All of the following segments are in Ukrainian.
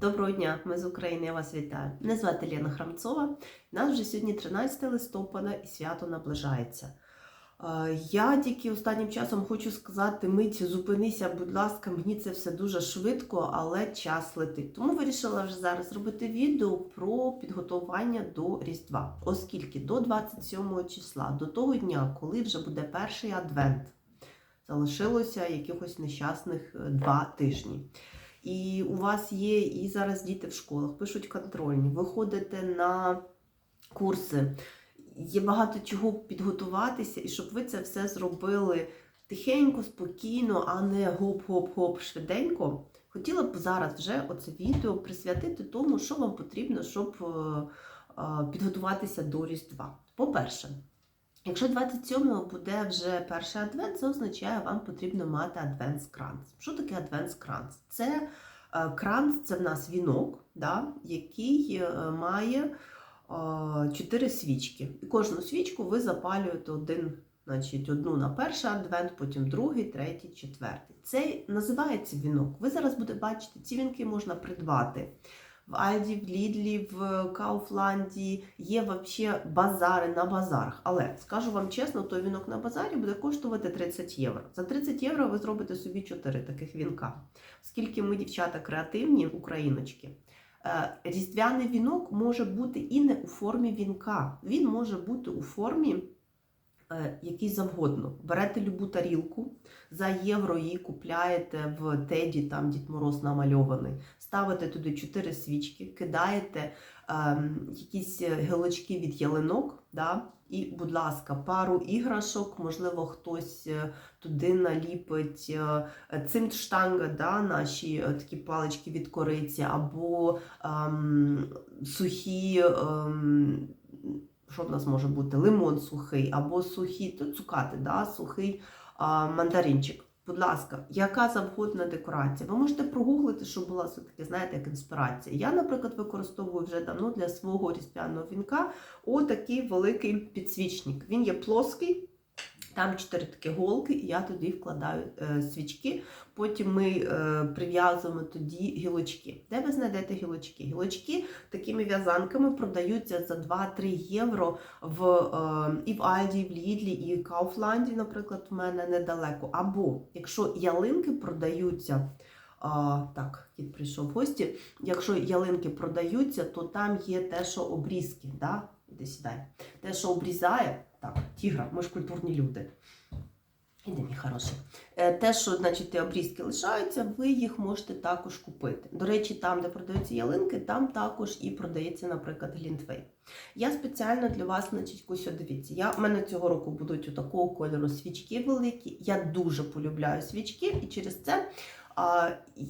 Доброго дня, ми з України, я вас вітаю. Мене звати Лена Храмцова. Нас вже сьогодні 13 листопада і свято наближається. Е, Я тільки останнім часом хочу сказати, мить, зупинися, будь ласка, мені це все дуже швидко, але час летить. Тому вирішила вже зараз зробити відео про підготування до Різдва, оскільки до 27 числа, до того дня, коли вже буде перший адвент, залишилося якихось нещасних е, два тижні. І у вас є і зараз діти в школах, пишуть контрольні, ви ходите на курси. Є багато чого підготуватися, і щоб ви це все зробили тихенько, спокійно, а не гоп-гоп-гоп швиденько. Хотіла б зараз вже оце відео присвятити тому, що вам потрібно, щоб е, е, підготуватися до Різдва. По-перше, якщо 27-го буде вже перший адвент, це означає, вам потрібно мати адвентс-кранц. Що таке адвентс-кранц? Це е, кранц, це в нас вінок, да, який е, має е, свічки. І кожну свічку ви запалюєте один, значить, одну на перший адвент, потім другий, третій, четвертий. Це називається вінок. Ви зараз будете бачити, ці вінки можна придбати. В Альді, в Лідлі, в Кауфланді є взагалі базари на базарах. Але скажу вам чесно, той вінок на базарі буде коштувати 30 євро. За 30 євро ви зробите собі 4 таких вінка. Оскільки ми, дівчата, креативні, україночки, е, різдвяний вінок може бути і не у формі вінка. Він може бути у формі який завгодно. Берете любу тарілку, за євро її купляєте в теді, там Дід Мороз намальований, ставите туди 4 свічки, кидаєте ем, якісь гілочки від ялинок, да? і, будь ласка, пару іграшок, можливо, хтось е, туди наліпить е, цимтштанга, да? наші е, такі палички від кориці, або ем, сухі. Ем, що в нас може бути? Лимон сухий, або сухі, цукати, да? сухий а, мандаринчик. Будь ласка, яка завгодна декорація. Ви можете прогуглити, щоб була все-таки, знаєте, як інспірація. Я, наприклад, використовую вже давно для свого різдвяного вінка отакий великий підсвічник. Він є плоский, там чотири такі голки, і я туди вкладаю е, свічки. Потім ми е, прив'язуємо тоді гілочки. Де ви знайдете гілочки? Гілочки такими в'язанками продаються за 2-3 євро в, е, і в Альді, і в Лідлі, і в Кауфланді, наприклад, в мене недалеко. Або якщо ялинки продаються. А, так, кіт прийшов в гості. Якщо ялинки продаються, то там є те, що обрізки. Да? Іди сідай. Те, що обрізає, так, тігра, ми ж культурні люди. Іди, мій хороший. Е, Те, що значить, обрізки лишаються, ви їх можете також купити. До речі, там, де продаються ялинки, там також і продається, наприклад, глінтвей. Я спеціально для вас, значить, Кусю, дивіться, я, у мене цього року будуть у такого кольору свічки великі. Я дуже полюбляю свічки, і через це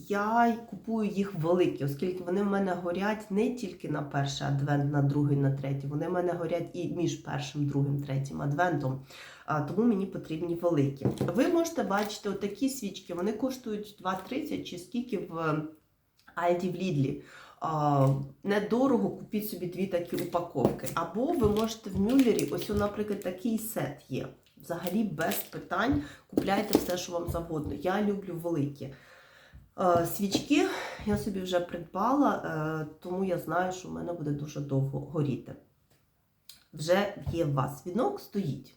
я купую їх великі, оскільки вони в мене горять не тільки на перший адвент, на другий, на третій. Вони в мене горять і між першим, другим, третім адвентом. А, тому мені потрібні великі. Ви можете бачити отакі свічки, вони коштують 2,30 чи скільки в Альді в Лідлі. А, недорого купіть собі дві такі упаковки. Або ви можете в Мюллері, ось, наприклад, такий сет є. Взагалі без питань купляйте все, що вам завгодно. Я люблю великі. Е, Свічки я собі вже придбала, е, тому я знаю, що в мене буде дуже довго горіти. Вже є у вас вінок, стоїть.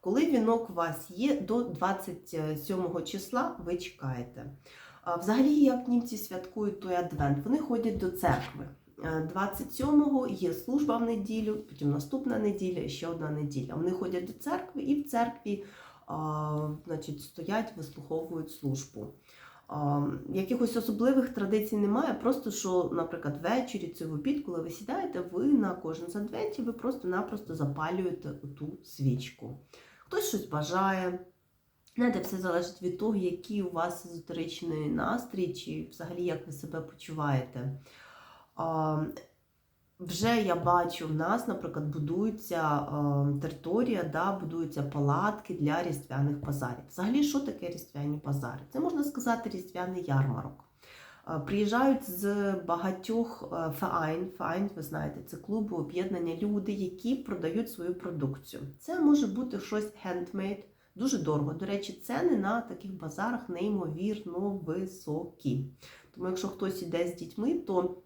Коли вінок у вас є до 27 числа, ви чекаєте. Взагалі, як німці святкують той адвент, вони ходять до церкви. Е, 27-го є служба в неділю, потім наступна неділя, ще одна неділя. Вони ходять до церкви і в церкві а, значить, стоять, вислуховують службу. Якихось особливих традицій немає, просто що, наприклад, ввечері чи в обід, коли ви сідаєте, ви на кожен з адвентів ви просто-напросто запалюєте ту свічку. Хтось щось бажає. Знаєте, все залежить від того, який у вас езотеричний настрій, чи взагалі як ви себе почуваєте. Вже я бачу, в нас, наприклад, будується а, територія, да, будуються палатки для різдвяних базарів. Взагалі, що таке різдвяні базари? Це можна сказати різдвяний ярмарок. А, Приїжджають з багатьох е, феайн, ви знаєте, це клуби, об'єднання люди, які продають свою продукцію. Це може бути щось handmade, Дуже дорого. До речі, ціни на таких базарах неймовірно високі. Тому, якщо хтось іде з дітьми, то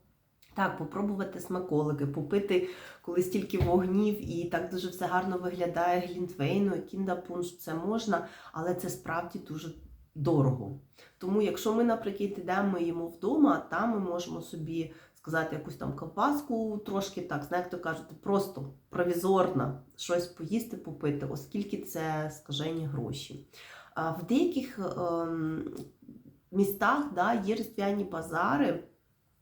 так, попробувати смаколики, попити, коли стільки вогнів і так дуже все гарно виглядає глінтвейну, кіндапунш, це можна, але це справді дуже дорого. Тому, якщо ми, наприклад, йдемо їмо вдома, там ми можемо собі сказати якусь там ковбаску, трошки так, знаєте, то кажуть, просто провізорно щось поїсти, попити, оскільки це скажені гроші. А в деяких ем, містах да, є різдвяні базари,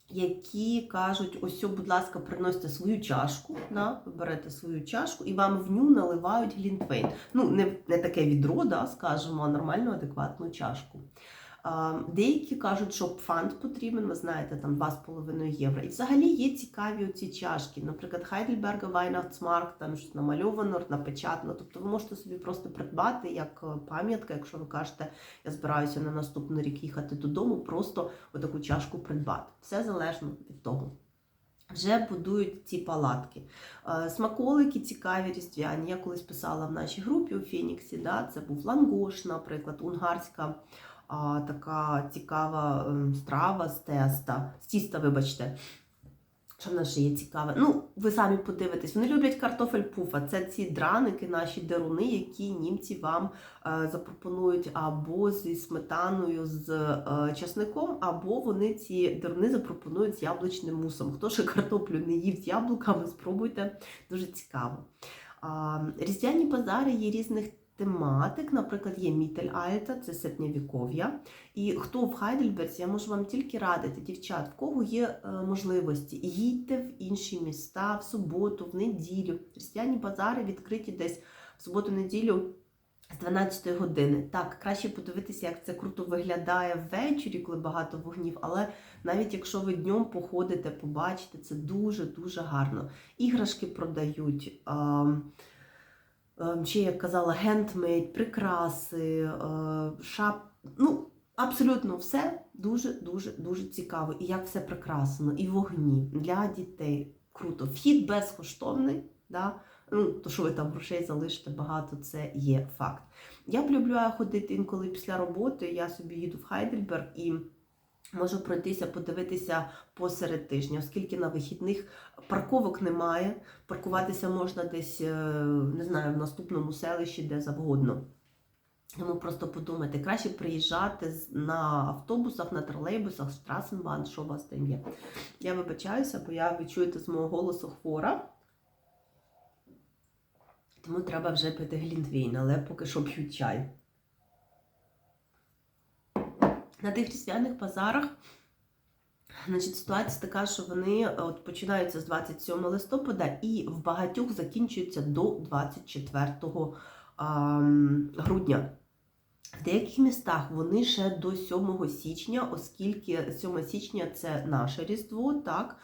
які кажуть: ось, будь ласка, приносите свою чашку, да, ви берете свою чашку і вам в ню наливають глінтвейн. Ну, не, не таке відро, да, скажімо, а нормальну, адекватну чашку. Деякі кажуть, що фанд потрібен, ви знаєте, там 2,5 євро. І взагалі є цікаві оці чашки. Наприклад, Heidelberger Weihnachtsmarkt, там щось намальовано, напечатано. Тобто ви можете собі просто придбати як е, пам'ятка, якщо ви кажете, я збираюся на наступний рік їхати додому, просто отаку чашку придбати. Все залежно від того. Вже будують ці палатки. Е, Смаколики цікаві різдвяні. Я колись писала в нашій групі у Феніксі. Да? Це був лангош, наприклад, унгарська а, така цікава ем, страва з теста, з тіста, вибачте. Що в нас ще є цікаве? Ну, ви самі подивитесь, вони люблять картофель пуфа. Це ці драники, наші деруни, які німці вам е, запропонують або зі сметаною, з е, часником, або вони ці деруни запропонують з яблучним мусом. Хто ще картоплю не їв з яблуками, спробуйте, дуже цікаво. Різдвяні базари є різних тематик. Наприклад, є Мітель Альта, це середньовіков'я. І хто в Хайдельберзі, я можу вам тільки радити, дівчат, в кого є е, можливості, їдьте в інші міста в суботу, в неділю. Різдвяні базари відкриті десь в суботу-неділю. З 12 години. Так, краще подивитися, як це круто виглядає ввечері, коли багато вогнів, але навіть якщо ви днем походите, побачите, це дуже-дуже гарно. Іграшки продають. А, ще, як казала, гендмейд, прикраси, е, шап. Ну, абсолютно все дуже-дуже дуже цікаво. І як все прикрасено, і вогні для дітей. Круто. Вхід безкоштовний. Да? Ну, то, що ви там грошей залишите багато, це є факт. Я полюбляю ходити інколи після роботи. Я собі їду в Хайдельберг і. Можу пройтися, подивитися посеред тижня, оскільки на вихідних парковок немає. Паркуватися можна десь, е, не знаю, в наступному селищі, де завгодно. Тому просто подумайте, краще приїжджати на автобусах, на тролейбусах, Страсенбан, що у вас там є. Я вибачаюся, бо я ви чуєте з мого голосу хвора. Тому треба вже пити глінтвейн, але поки що п'ю чай. На тих різдвяних базарах значить, ситуація така, що вони от, починаються з 27 листопада і в багатьох закінчуються до 24 а, грудня. В деяких містах вони ще до 7 січня, оскільки 7 січня це наше Різдво, так,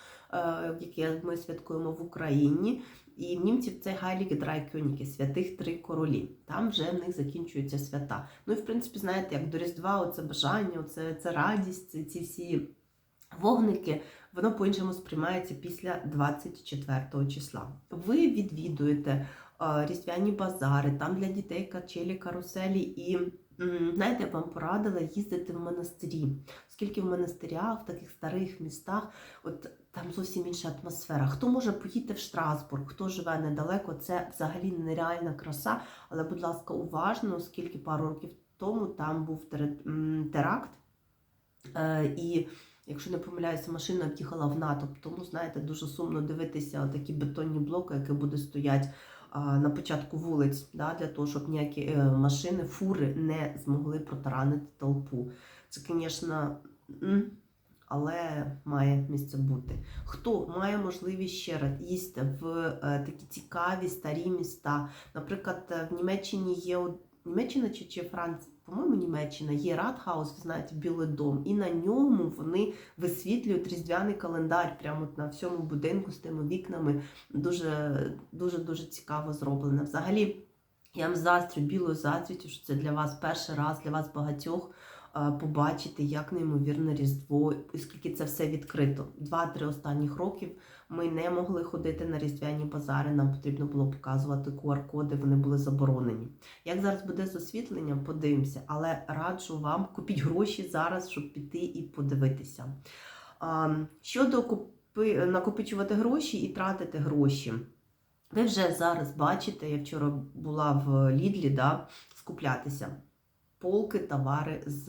яке ми святкуємо в Україні. І в німців це Гайліки Драйкьоніки, святих три королі. Там вже в них закінчуються свята. Ну і в принципі, знаєте, як до Різдва, оце бажання, оце, це радість, це ці всі вогники, воно по-іншому сприймається після 24 числа. Ви відвідуєте е, різдвяні базари, там для дітей качелі, каруселі і. Знаєте, я вам порадила їздити в монастирі, оскільки в монастирях, в таких старих містах, от там зовсім інша атмосфера. Хто може поїти в Штрасбург, хто живе недалеко, це взагалі нереальна краса. Але, будь ласка, уважно, оскільки пару років тому там був теракт. Е, і якщо не помиляюся, машина в'їхала в НАТО. Тому, знаєте, дуже сумно дивитися такі бетонні блоки, які будуть стоять на початку вулиць, да, для того, щоб ніякі е, машини, фури не змогли протаранити толпу. Це, звісно, але має місце бути. Хто має можливість ще раз їсти в е, такі цікаві старі міста? Наприклад, в Німеччині є Німеччина чи, чи Франція? По-моєму, Німеччина є Радхаус, ви знаєте, Білий дом, і на ньому вони висвітлюють різдвяний календар прямо на всьому будинку з тими вікнами. Дуже дуже дуже цікаво зроблено. Взагалі, я вам заздрю білою зацвітю, що це для вас перший раз, для вас багатьох. Е, побачити, як неймовірне Різдво, оскільки це все відкрито. Два-три останніх років ми не могли ходити на різдвяні базари, нам потрібно було показувати QR-коди, вони були заборонені. Як зараз буде з освітленням, подивимося, але раджу вам купіть гроші зараз, щоб піти і подивитися. Щодо купи... накопичувати гроші і тратити гроші. Ви вже зараз бачите, я вчора була в Лідлі, да, скуплятися полки, товари з,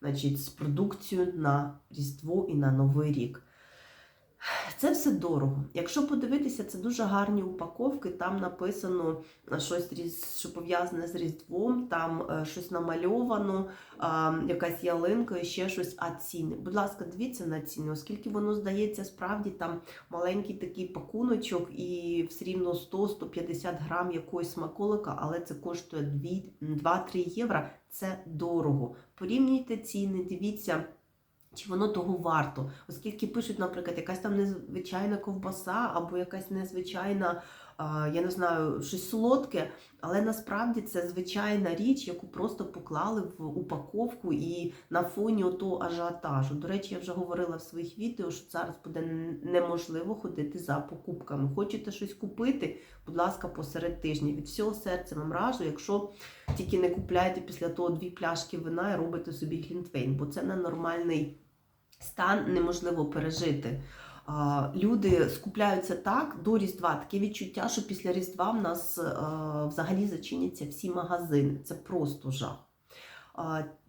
значить, з продукцією на Різдво і на Новий рік. Це все дорого. Якщо подивитися, це дуже гарні упаковки. Там написано щось, що пов'язане з Різдвом, там е, щось намальовано, якась ялинка і ще щось, а ціни. Будь ласка, дивіться на ціни, оскільки воно здається, справді там маленький такий пакуночок і все рівно 100-150 грам якогось смаколика, але це коштує 2-3 євро. Це дорого. Порівнюйте ціни, дивіться. Чи воно того варто, оскільки пишуть, наприклад, якась там незвичайна ковбаса або якась незвичайна, я не знаю, щось солодке, але насправді це звичайна річ, яку просто поклали в упаковку і на фоні отого ажіотажу. До речі, я вже говорила в своїх відео, що зараз буде неможливо ходити за покупками. Хочете щось купити, будь ласка, посеред тижня. Від всього серця вам раджу, якщо тільки не купляєте після того дві пляшки вина і робите собі глінтвейн, бо це ненормальний стан, неможливо пережити. Люди скупляються так до Різдва. Таке відчуття, що після Різдва в нас е, взагалі зачиняться всі магазини. Це просто жах.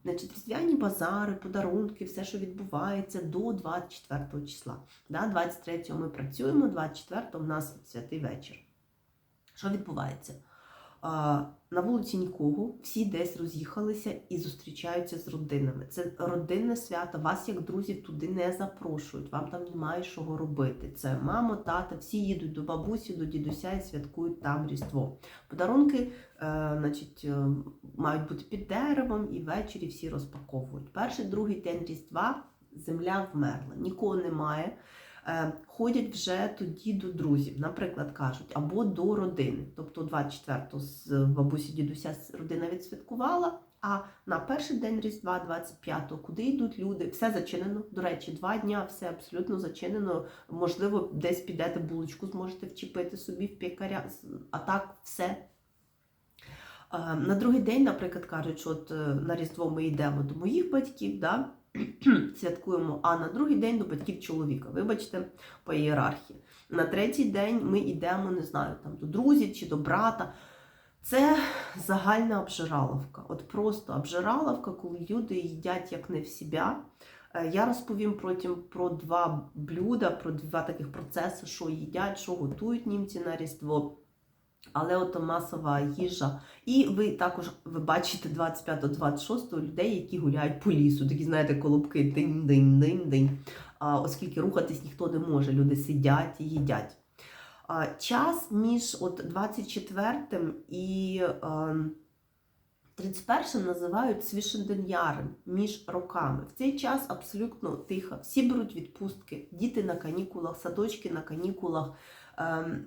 Значить, різдвяні базари, подарунки, все, що відбувається до 24 числа. Да, 23 ми працюємо, 24 у нас святий вечір. Що відбувається? На вулиці нікого, всі десь роз'їхалися і зустрічаються з родинами. Це родинне свято, вас як друзів туди не запрошують, вам там немає чого робити. Це мамо, тата, всі їдуть до бабусі, до дідуся і святкують там Різдво. Подарунки е, значить, е, мають бути під деревом і ввечері всі розпаковують. Перший, другий день Різдва земля вмерла, нікого немає. Е, Ходять вже тоді до друзів, наприклад, кажуть, або до родини. Тобто 24-го з бабусі дідуся родина відсвяткувала, а на перший день Різдва, 25-го, куди йдуть люди, все зачинено. До речі, два дня все абсолютно зачинено. Можливо, десь підете булочку, зможете вчепити собі в пікаря, а так все. Е, На другий день, наприклад, кажуть, що от е, на Різдво ми йдемо до моїх батьків, да? святкуємо, а на другий день до батьків чоловіка. Вибачте, по ієрархії. На третій день ми йдемо, не знаю, там до друзів чи до брата. Це загальна обжираловка. От просто обжираловка, коли люди їдять як не в себе. Е, Я розповім потім про два блюда, про два таких процеси, що їдять, що готують німці на Різдво. Але ото масова їжа. І ви також ви бачите 25-26 людей, які гуляють по лісу. Такі, знаєте, колобки динь-динь-динь-динь. А, Оскільки рухатись ніхто не може, люди сидять і їдять. А, Час між от 24 і е, 31 називають свішенденярем між роками. В цей час абсолютно тихо. Всі беруть відпустки, діти на канікулах, садочки на канікулах. Ем,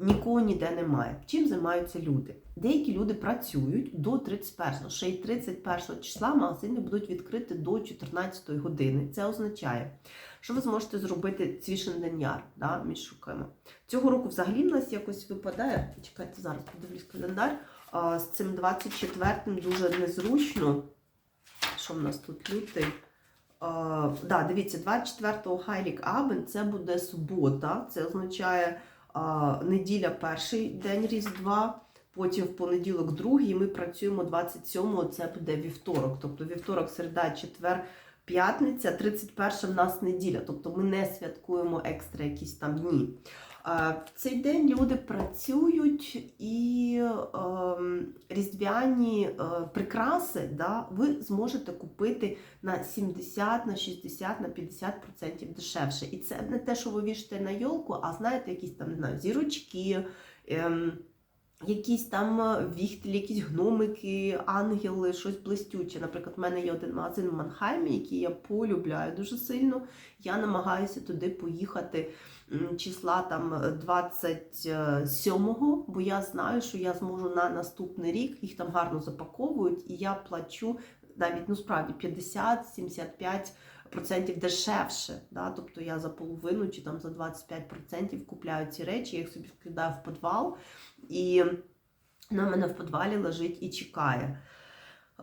Нікого ніде немає. Чим займаються люди? Деякі люди працюють до 31-го, ще й 31 числа магазини будуть відкриті до 14-ї години. Це означає, що ви зможете зробити цвішенденяр да, між руками. Цього року взагалі в нас якось випадає. Чекайте, зараз подивлюсь календар. А, з цим 24-м дуже незручно. Що в нас тут лютий? А, да, дивіться, 24-го Хайлік Абен це буде субота. Це означає неділя перший день Різдва, потім в понеділок другий, і ми працюємо 27-го, це буде вівторок. Тобто вівторок, середа, четвер, п'ятниця, 31 в нас неділя. Тобто ми не святкуємо екстра якісь там дні. А, В цей день люди працюють і ем, різдвяні е, прикраси да, ви зможете купити на 70, на 60, на 50% дешевше. І це не те, що ви вішаєте на йолку, а знаєте, якісь там знаю, зірочки, ем, якісь там е, віхтелі, якісь гномики, ангели, щось блистюче. Наприклад, в мене є один магазин в Манхаймі, який я полюбляю дуже сильно. Я намагаюся туди поїхати числа там 27-го, бо я знаю, що я зможу на наступний рік, їх там гарно запаковують, і я плачу навіть ну справді 50-75% дешевше. Да? Тобто я за половину чи там за 25% купляю ці речі, я їх собі скидаю в підвал, і на мене в підвалі лежить і чекає.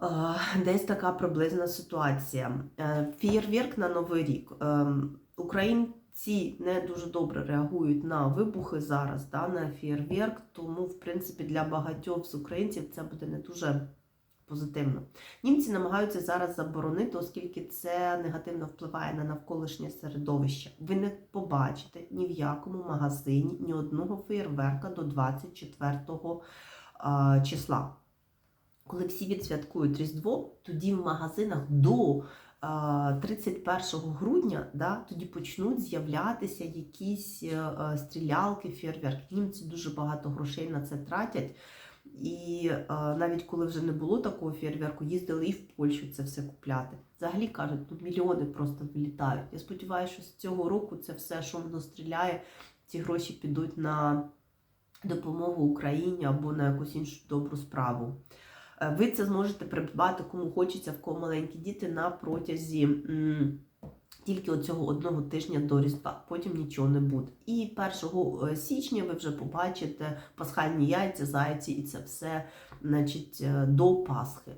Е, Десь така приблизна ситуація. Е, Фєєрверк на Новий рік. Е, Українці не дуже добре реагують на вибухи зараз, да, на фєєрверк, тому, в принципі, для багатьох з українців це буде не дуже позитивно. Німці намагаються зараз заборонити, оскільки це негативно впливає на навколишнє середовище. Ви не побачите ні в якому магазині ні одного феєрверка до 24 а, числа. Коли всі відсвяткують Різдво, тоді в магазинах до 31 грудня да, тоді почнуть з'являтися якісь е, е, стрілялки, фєрверки. Німці дуже багато грошей на це тратять. І е, навіть коли вже не було такого фєрверку, їздили і в Польщу це все купляти. Взагалі кажуть, тут мільйони просто вилітають. Я сподіваюся, що з цього року це все, що воно стріляє, ці гроші підуть на допомогу Україні або на якусь іншу добру справу. Е, Ви це зможете придбати, кому хочеться, в кого маленькі діти на протязі тільки оцього одного тижня до Різдва, потім нічого не буде. І 1 січня ви вже побачите пасхальні яйця, зайці, і це все значить, е, до Пасхи.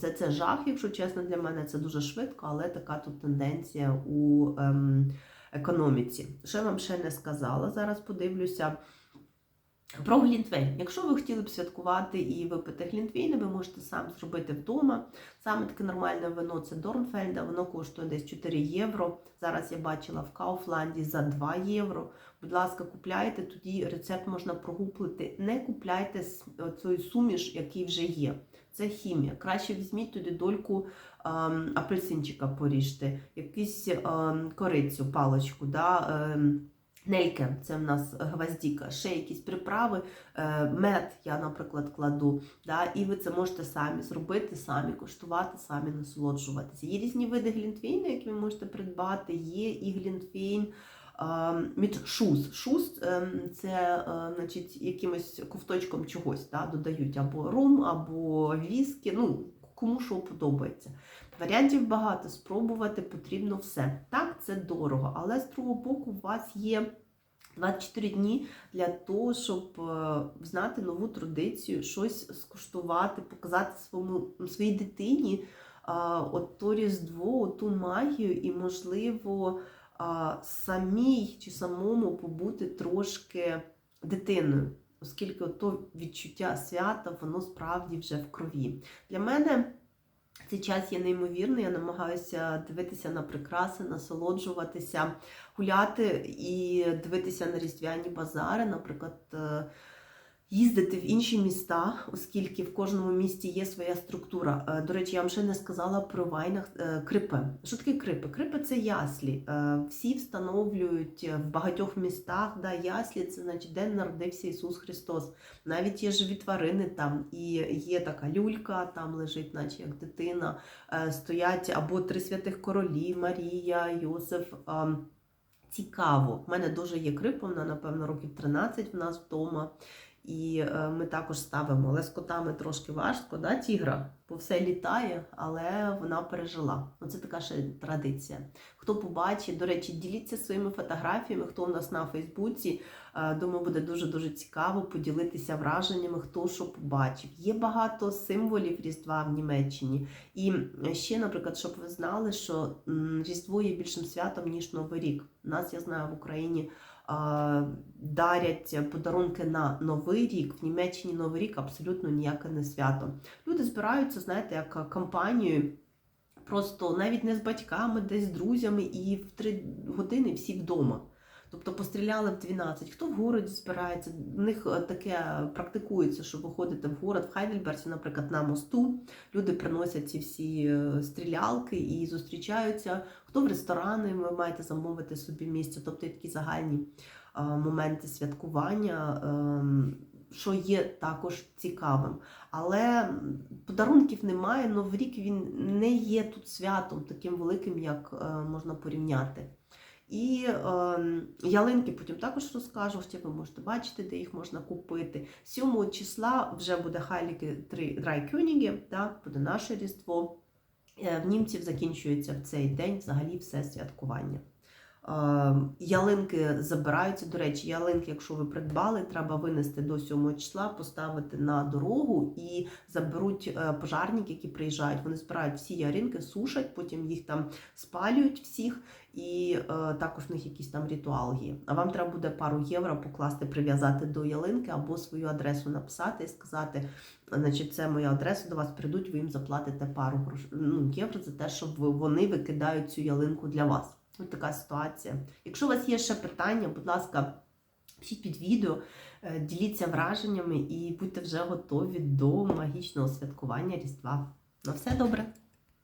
Це, це жах, якщо чесно, для мене це дуже швидко, але така тут тенденція у ем, економіці. Що я вам ще не сказала, зараз подивлюся. Про глінтвейн. Якщо ви хотіли б святкувати і випити глінтвейни, ви можете сам зробити вдома. Саме таке нормальне вино це Дорнфельда, воно коштує десь 4 євро. Зараз я бачила в Кауфланді за 2 євро. Будь ласка, купляйте, тоді рецепт можна прогуглити. Не купляйте цей суміш, який вже є. Це хімія. Краще візьміть туди дольку ем, апельсинчика поріжте, якусь ем, корицю, паличку. Да, ем, Нельке, це в нас гвоздіка, ще якісь приправи, е, мед я, наприклад, кладу. Да, І ви це можете самі зробити, самі коштувати, самі насолоджуватися. Є різні види глінтвейну, які ви можете придбати. Є і глінтвейн шуз. Шуз це е, значить, якимось ковточком чогось да, додають або рум, або віскі. Ну, кому що подобається. Варіантів багато, спробувати потрібно все. Так, це дорого, але з другого боку, у вас є 24 дні для того, щоб е, знати нову традицію, щось скуштувати, показати своєму, своїй дитині от то різдво, ту магію, і, можливо, самій чи самому побути трошки дитиною. Оскільки то відчуття свята, воно справді вже в крові. Для мене цей час є неймовірний, я намагаюся дивитися на прикраси, насолоджуватися, гуляти і дивитися на різдвяні базари, наприклад, е, їздити в інші міста, оскільки в кожному місті є своя структура. Е, До речі, я вам ще не сказала про вайнах е, крипи. Що таке крипи? Крипи це яслі. Всі встановлюють в багатьох містах да, яслі, це значить, де народився Ісус Христос. Навіть є живі тварини там, і є така люлька, там лежить, наче як дитина. Стоять або три святих королі, Марія, Йосиф. Цікаво, в мене дуже є крипа, вона, напевно, років 13 в нас вдома. І е, ми також ставимо, але з котами трошки важко, да, тігра, бо все літає, але вона пережила. Оце така ще традиція. Хто побачить, до речі, діліться своїми фотографіями, хто у нас на Фейсбуці. Е, Думаю, буде дуже-дуже цікаво поділитися враженнями, хто що побачив. Є багато символів Різдва в Німеччині. І ще, наприклад, щоб ви знали, що Різдво є більшим святом, ніж Новий рік. У нас, я знаю, в Україні дарять подарунки на Новий рік. В Німеччині Новий рік абсолютно ніяке не свято. Люди збираються, знаєте, як компанією, просто навіть не з батьками, десь з друзями, і в три години всі вдома. Тобто постріляли в 12. Хто в городі збирається? В них таке практикується, що виходите в город в Хайдельберзі, наприклад, на мосту. Люди приносять ці всі стрілялки і зустрічаються. Хто в ресторани, ви маєте замовити собі місце, тобто такі загальні моменти святкування. Що є також цікавим. Але подарунків немає, Новий рік він не є тут святом таким великим, як можна порівняти. І е, ялинки потім також розкажу, хоча ви можете бачити, де їх можна купити. 7 числа вже буде Хайліки Драйкюніги, да, буде наше Різдво. Е, В німців закінчується в цей день взагалі все святкування. Е, Ялинки забираються. До речі, ялинки, якщо ви придбали, треба винести до 7 числа, поставити на дорогу і заберуть е, пожарники, які приїжджають. Вони збирають всі ялинки, сушать, потім їх там спалюють всіх, і е, також в них якийсь там ритуал є. А вам треба буде пару євро покласти, прив'язати до ялинки або свою адресу написати і сказати, значить, це моя адреса, до вас прийдуть, ви їм заплатите пару грош... ну, євро за те, що вони викидають цю ялинку для вас. Ось така ситуація. Якщо у вас є ще питання, будь ласка, пишіть під відео, е, діліться враженнями і будьте вже готові до магічного святкування Різдва. На все добре!